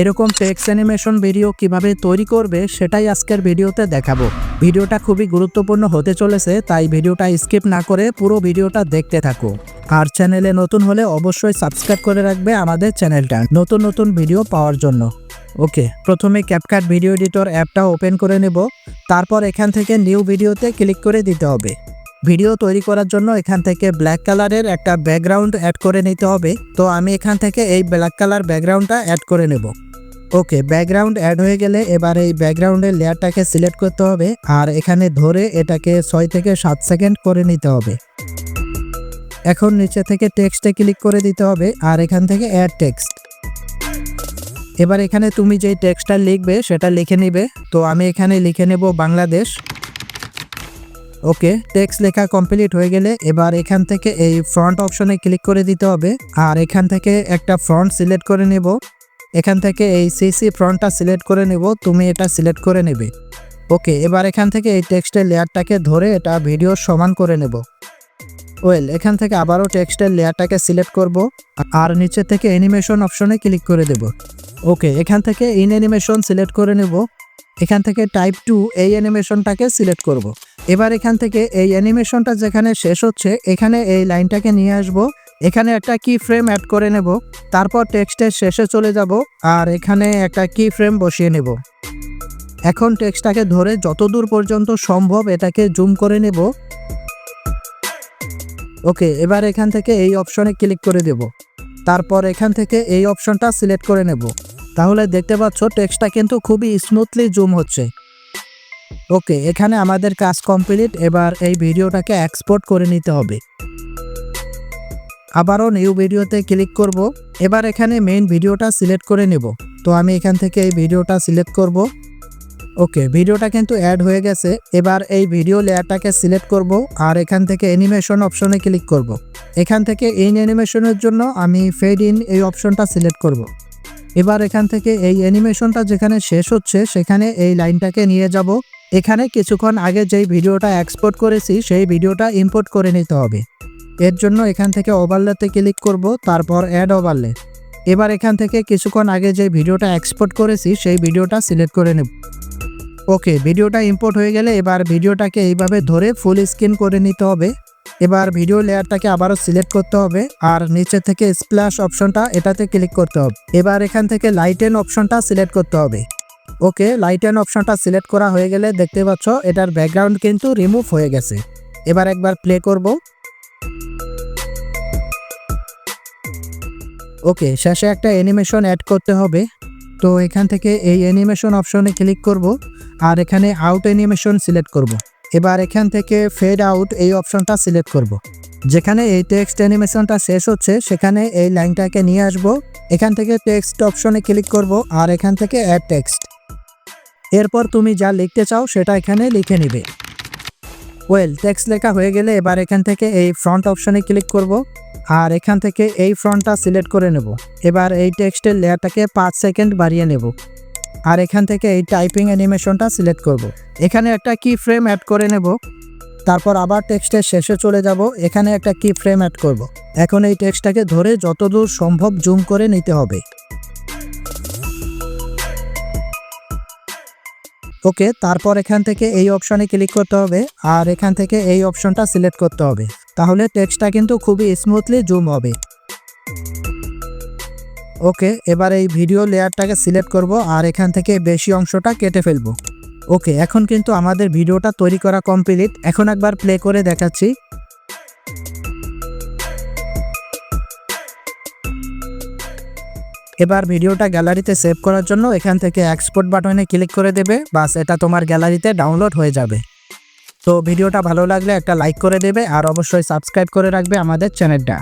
এরকম text animation video কীভাবে তৈরি করবে সেটাই আজকের ভিডিওতে দেখাবো। ভিডিওটা খুবই গুরুত্বপূর্ণ হতে চলেছে, তাই ভিডিওটা স্কিপ না করে পুরো ভিডিওটা দেখতে থাকো। আর চ্যানেলে নতুন হলে অবশ্যই সাবস্ক্রাইব করে রাখবে আমাদের চ্যানেলটা নতুন নতুন ভিডিও পাওয়ার জন্য। ওকে প্রথমে ক্যাপকাট ভিডিও এডিটর অ্যাপটা ওপেন করে নেব। তারপর এখান থেকে নিউ ভিডিওতে ক্লিক করে দিতে হবে। ভিডিও তৈরি করার জন্য এখান থেকে ব্ল্যাক কালারের একটা ব্যাকগ্রাউন্ড অ্যাড করে নিতে হবে। তো আমি এখান থেকে এই ব্ল্যাক কালার ব্যাকগ্রাউন্ডটা অ্যাড করে নেব। ওকে ব্যাকগ্রাউন্ড অ্যাড হয়ে গেলে এবার এই ব্যাকগ্রাউন্ডের লেয়ারটাকে সিলেক্ট করতে হবে। আর এখানে ধরে এটাকে ছয় থেকে সাত সেকেন্ড করে নিতে হবে। এখন নিচে থেকে টেক্সটে ক্লিক করে দিতে হবে আর এখান থেকে অ্যাড টেক্সট এবার এখানে তুমি যেই টেক্সটটা লিখবে সেটা লিখে নিবে। তো আমি এখানে লিখে নেব বাংলাদেশ। ওকে টেক্সট লেখা কমপ্লিট হয়ে গেলে এবার এখান থেকে এই ফ্রন্ট অপশনে ক্লিক করে দিতে হবে। আর এখান থেকে একটা ফ্রন্ট সিলেক্ট করে নেব। এখান থেকে এই সিসি ফ্রন্টটা সিলেক্ট করে নেব, তুমি এটা সিলেক্ট করে নেবে। ওকে এবার এখান থেকে এই টেক্সটের লেয়ারটাকে ধরে এটা ভিডিও সমান করে নেব। ওয়েল এখান থেকে আবারও টেক্সটের লেয়ারটাকে সিলেক্ট করব, আর নিচে থেকে অ্যানিমেশন অপশনে ক্লিক করে দেব। ওকে এখান থেকে ইন অ্যানিমেশন সিলেক্ট করে নেব। এখান থেকে টাইপ টু এই অ্যানিমেশনটাকে সিলেক্ট করব। এবার এখান থেকে এই অ্যানিমেশনটা যেখানে শেষ হচ্ছে, এখানে এই লাইনটাকে নিয়ে আসব। এখানে একটা কি ফ্রেম অ্যাড করে নেব, তারপর টেক্সটের শেষে চলে যাব, আর এখানে একটা কি ফ্রেম বসিয়ে নেব। এখন টেক্সটটাকে ধরে যতদূর পর্যন্ত সম্ভব এটাকে জুম করে নেব। ওকে এবার এখান থেকে এই অপশনে ক্লিক করে দেব। তারপর এখান থেকে এই অপশনটা সিলেক্ট করে নেব। তাহলে দেখতে পাচ্ছ টেক্সটটা কিন্তু খুবই স্মুথলি জুম হচ্ছে। ওকে এখানে আমাদের কাজ কমপ্লিট এবার এই ভিডিওটাকে এক্সপোর্ট করে নিতে হবে। আবারও নিউ ভিডিওতে ক্লিক করব। এবার এখানে মেইন ভিডিওটা সিলেক্ট করে নেব। তো আমি এখান থেকে এই ভিডিওটা সিলেক্ট করব। ওকে ভিডিওটা কিন্তু অ্যাড হয়ে গেছে। এবার এই ভিডিও লেয়ারটাকে সিলেক্ট করব আর এখান থেকে অ্যানিমেশন অপশনে ক্লিক করব। এখান থেকে ইন অ্যানিমেশনের জন্য আমি ফেড ইন এই অপশনটা সিলেক্ট করব। এবার এখান থেকে এই অ্যানিমেশনটা যেখানে শেষ হচ্ছে, সেখানে এই লাইনটাকে নিয়ে যাব। এখানে কিছুক্ষণ আগে যেই ভিডিওটা এক্সপোর্ট করেছি, সেই ভিডিওটা ইম্পোর্ট করে নিতে হবে। এর জন্য এখান থেকে ওভারলেতে ক্লিক করব, তারপর অ্যাড ওভারলে এবার এখান থেকে কিছুক্ষণ আগে যে ভিডিওটা এক্সপোর্ট করেছি, সেই ভিডিওটা সিলেক্ট করে নেব। ওকে, ভিডিওটা ইম্পোর্ট হয়ে গেলে এবার ভিডিওটাকে এইভাবে ধরে ফুল স্ক্রিন করে নিতে হবে। এবার ভিডিও লেয়ারটাকে আবারও সিলেক্ট করতে হবে, আর নিচে থেকে স্প্ল্যাশ অপশনটা এটাতে ক্লিক করতে হবে। এবার এখান থেকে লাইটেন অপশনটা সিলেক্ট করতে হবে। ওকে লাইটেন অপশনটা সিলেক্ট করা হয়ে গেলে দেখতে পাচ্ছ, এটার ব্যাকগ্রাউন্ড কিন্তু রিমুভ হয়ে গেছে। এবার একবার প্লে করব। ওকে শেষে একটা অ্যানিমেশন অ্যাড করতে হবে। তো এখান থেকে এই অ্যানিমেশন অপশনে ক্লিক করব আর এখানে আউট অ্যানিমেশন সিলেক্ট করব। এবার এখান থেকে ফেড আউট এই অপশনটা সিলেক্ট করব। যেখানে এই টেক্সট অ্যানিমেশনটা শেষ হচ্ছে, সেখানে এই লাইনটাকে নিয়ে আসব। এখান থেকে টেক্সট অপশনে ক্লিক করব আর এখান থেকে অ্যাড টেক্সট এরপর তুমি যা লিখতে চাও, সেটা এখানে লিখে নিবে। ওয়েল টেক্সট লেখা হয়ে গেলে এবার এখান থেকে এই ফ্রন্ট অপশনে ক্লিক করব। আর এখান থেকে এই ফ্রন্টটা সিলেক্ট করে নেব। এবার এই টেক্সটের লেয়ারটাকে পাঁচ সেকেন্ড বাড়িয়ে নেব। আর এখান থেকে এই টাইপিং অ্যানিমেশনটা সিলেক্ট করব। এখানে একটা কি ফ্রেম অ্যাড করে নেব। তারপর আবার টেক্সটের শেষে চলে যাব। এখানে একটা কি ফ্রেম অ্যাড করব। এখন এই টেক্সটটাকে ধরে যতদূর সম্ভব জুম করে নিতে হবে। ওকে, তারপর এখান থেকে এই অপশনে ক্লিক করতে হবে। আর এখান থেকে এই অপশনটা সিলেক্ট করতে হবে। তাহলে টেক্সটটা কিন্তু খুবই স্মুথলি জুম হবে। ওকে, এবার এই ভিডিও লেয়ারটাকে সিলেক্ট করব আর এখান থেকে বেশি অংশটা কেটে ফেলব। ওকে, এখন কিন্তু আমাদের ভিডিওটা তৈরি করা কমপ্লিট এখন একবার প্লে করে দেখাচ্ছি। এবার ভিডিওটা গ্যালারিতে সেভ করার জন্য এখান থেকে এক্সপোর্ট বাটনে ক্লিক করে দেবে। বাস, এটা তোমার গ্যালারিতে ডাউনলোড হয়ে যাবে। তো ভিডিওটা ভালো লাগলে একটা লাইক করে দেবে আর অবশ্যই সাবস্ক্রাইব করে রাখবে আমাদের চ্যানেলটা।